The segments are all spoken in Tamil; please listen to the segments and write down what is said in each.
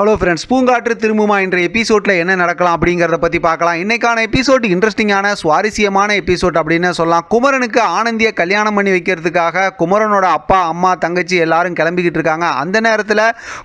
ஹலோ ஃப்ரெண்ட்ஸ் பூங்காற்று திரும்புமா என்ற எபிசோடில் என்ன நடக்கலாம் அப்படிங்கிறத பற்றி பார்க்கலாம். இன்னைக்கான எபிசோட் இன்ட்ரெஸ்டிங்கான சுவாரஸ்யமான எபிசோட் அப்படின்னு சொல்லலாம். குமரனுக்கு ஆனந்தியை கல்யாணம் பண்ணி வைக்கிறதுக்காக குமரனோட அப்பா அம்மா தங்கச்சி எல்லாரும் கிளம்பிக்கிட்டு இருக்காங்க. அந்த நேரத்தில்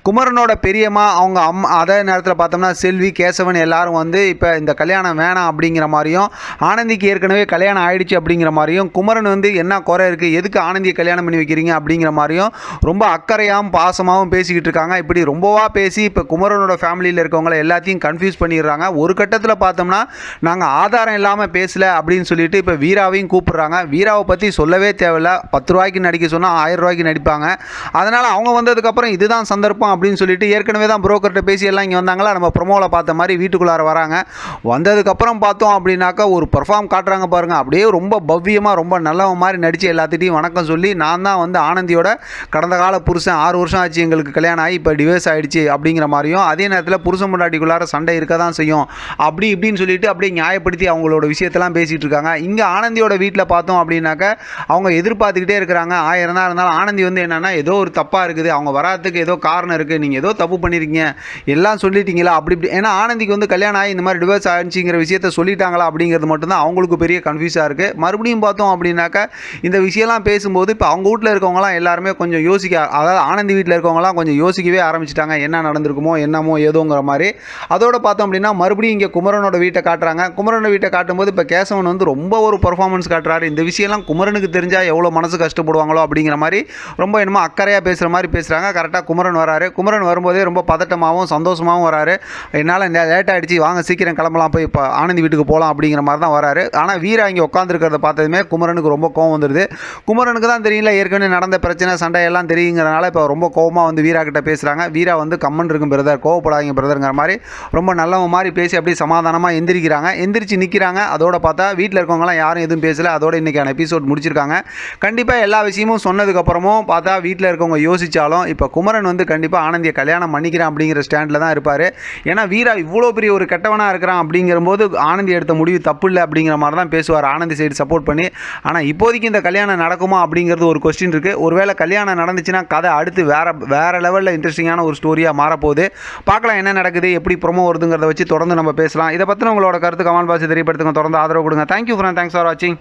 குமரனோட பெரியம்மா அவங்க அம்மா அதே நேரத்தில் பார்த்தோம்னா செல்வி கேசவன் எல்லாரும் வந்து இப்போ இந்த கல்யாணம் வேணாம் அப்படிங்கிற மாதிரியும் ஆனந்திக்கு ஏற்கனவே கல்யாணம் ஆயிடுச்சு அப்படிங்கிற மாதிரியும் குமரன் வந்து என்ன குறை இருக்குது எதுக்கு ஆனந்தியை கல்யாணம் பண்ணி வைக்கிறீங்க அப்படிங்கிற மாதிரியும் ரொம்ப அக்கறையாகவும் பாசமாகவும் பேசிக்கிட்டு இருக்காங்க. இப்படி ரொம்பவா பேசி இப்போ குமரனோட ஃபேமிலியில் இருக்கவங்கள எல்லாத்தையும் கன்ஃபியூஸ் பண்ணிடுறாங்க. ஒரு கட்டத்தில் பார்த்தோம்னா நாங்கள் ஆதாரம் இல்லாமல் பேசல அப்படின்னு சொல்லிட்டு இப்போ வீராவையும் கூப்பிட்றாங்க. வீராவை பற்றி சொல்லவே தேவையில்ல. பத்து ரூபாய்க்கு நடிக்க சொன்னால் ஆயிரம் ரூபாய்க்கு நடிப்பாங்க. அதனால் அவங்க வந்ததுக்கப்புறம் இதுதான் சந்தர்ப்பம் அப்படின்னு சொல்லிட்டு ஏற்கனவே தான் புரோக்கர்கிட்ட பேசி எல்லாம் இங்கே வந்தாங்களா? நம்ம ப்ரொமோவில் பார்த்த மாதிரி வீட்டுக்குள்ளார வராங்க. வந்ததுக்கப்புறம் பார்த்தோம் அப்படின்னாக்கா ஒரு பர்ஃபார்ம் காட்டுறாங்க பாருங்கள் அப்படியே ரொம்ப பவ்யமாக ரொம்ப நல்லவன் மாதிரி நடித்து எல்லாத்திட்டையும் வணக்கம் சொல்லி நான் தான் வந்து ஆனந்தியோட கடந்த கால புருஷன் ஆறு வருஷம் ஆச்சு எங்களுக்கு கல்யாணம் ஆகி இப்போ டிவைஸ் ஆகிடுச்சு அப்படிங்கிற மாதிரியும் அதே நேரத்தில் புருஷன் முன்னாடிக்குள்ளார சண்டை இருக்க தான் செய்யும். அப்படி இப்படின்னு சொல்லிட்டு அப்படியே நியாயப்படுத்தி அவங்களோட விஷயத்தெல்லாம் பேசிகிட்டு இருக்காங்க. இங்கே ஆனந்தியோட வீட்டில் பார்த்தோம் அப்படின்னாக்க அவங்க எதிர்பார்த்துக்கிட்டே இருக்கிறாங்க. ஆயிரம் தான் இருந்தாலும் ஆனந்தி வந்து என்னென்னா ஏதோ ஒரு தப்பாக இருக்குது. அவங்க வராதுக்கு ஏதோ காரணம் இருக்குது நீங்கள் ஏதோ தப்பு பண்ணியிருக்கீங்க எல்லாம் சொல்லிட்டீங்களா? அப்படி இப்படி. ஏன்னா ஆனந்திக்கு வந்து கல்யாணம் ஆகி இந்த மாதிரி டிவோர்ஸ் ஆயிடுச்சுங்கிற விஷயத்த சொல்லிட்டாங்களா அப்படிங்கிறது மட்டும்தான் அவங்களுக்கு பெரிய கன்ஃபியூஸாக இருக்குது மறுபடியும் பார்த்தோம் அப்படின்னாக்கா இந்த விஷயம்லாம் பேசும்போது இப்போ அவங்க வீட்டில் இருக்கவங்களாம் எல்லாருமே கொஞ்சம் யோசிக்க அதாவது ஆனந்தி வீட்டில் இருக்கவங்களாம் கொஞ்சம் யோசிக்கவே ஆரம்பிச்சிட்டாங்க. என்ன நடந்திருக்குமோ என்னமோ ஏதோங்கிற மாதிரி. அதோட பார்த்தோம் அப்படின்னா மறுபடியும் இங்கே குமரனோட வீட்டை காட்டுறாங்க. குமரனோட வீட்டை காட்டும்போது இப்போ கேசவன் வந்து ரொம்ப ஒரு பர்ஃபார்மன்ஸ் காட்டுறாரு. இந்த விஷயம்லாம் குமரனுக்கு தெரிஞ்சால் எவ்வளோ மனசு கஷ்டப்படுவாங்களோ அப்படிங்கிற மாதிரி ரொம்ப என்னமோ அக்கறையாக பேசுகிற மாதிரி பேசுகிறாங்க. கரெக்டாக குமரன் வராரு. குமரன் வரும்போதே ரொம்ப பதட்டமாகவும் சந்தோஷமாகவும் வராரு. என்னால் லேட் ஆகிடுச்சு வாங்க சீக்கிரம் கிளம்பலாம் போய் இப்போ ஆனந்தி வீட்டுக்கு போகலாம் அப்படிங்கிற மாதிரி தான் வராரு. ஆனால் வீரா இங்கே உட்காந்துருக்கிறத பார்த்ததுமே குமரனுக்கு ரொம்ப கோவம் வந்துடுது. குமரனுக்கு தான் தெரியல ஏற்கனவே நடந்த பிரச்சனை சண்டை எல்லாம் தெரியுங்கிறனால இப்போ ரொம்ப கோவமாக வந்து வீரா கிட்ட பேசுகிறாங்க. வீரா வந்து கம்மன் இருக்கும் பிரதர் கோவப்படாதீங்க பிரதருங்கிற மாதிரி ரொம்ப நல்லவங்க மாதிரி பேசி அப்படியே சமாதானமாக எந்திரிக்கிறாங்க. எந்திரிச்சு நிற்கிறாங்க அதோட பார்த்தா வீட்டில் இருக்கவங்களாம் யாரும் எதுவும் பேசலை. அதோட இன்றைக்கான எபிசோட் முடிச்சிருக்காங்க. கண்டிப்பாக எல்லா விஷயமும் சொன்னதுக்கப்புறமும் பார்த்தா வீட்டில் இருக்கவங்க யோசித்தாலும் இப்போ குமரன் வந்து கண்டிப்பாக ஆனந்தியை கல்யாணம் பண்ணிக்கிறேன் அப்படிங்கிற ஸ்டாண்டில் தான் இருப்பார். ஏன்னா வீரா இவ்வளோ பெரிய ஒரு கெட்டவனாக இருக்கிறான் அப்படிங்கிறபோது ஆனந்தி எடுத்த முடிவு தப்பு இல்லை அப்படிங்கிற மாதிரி தான் பேசுவார். ஆனந்தி சைடு சப்போர்ட் பண்ணி. ஆனால் இப்போதைக்கு இந்த கல்யாணம் நடக்குமா அப்படிங்கிறது ஒரு கொஸ்டின் இருக்குது ஒருவேளை கல்யாணம் நடந்துச்சுன்னா கதை அடுத்து வேறு வேறு லெவலில் இன்ட்ரெஸ்டிங்கான ஒரு ஸ்டோரியாக மாறப்போகுது. பார்க்கலாம் என்ன நடக்குது எப்படி ப்ரொமோ வருதுங்கிறத வச்சு தொடர்ந்து நம்ம பேசலாம். இதை பற்றின உங்களோட கருத்து கமால் பாசி தெரியப்படுத்துங்க. தொடர்ந்து ஆதரவு கொடுங்க. தேங்க்யூ ஃப்ரெண்ட் தேங்க்ஸ் ஃபார் வாட்சிங்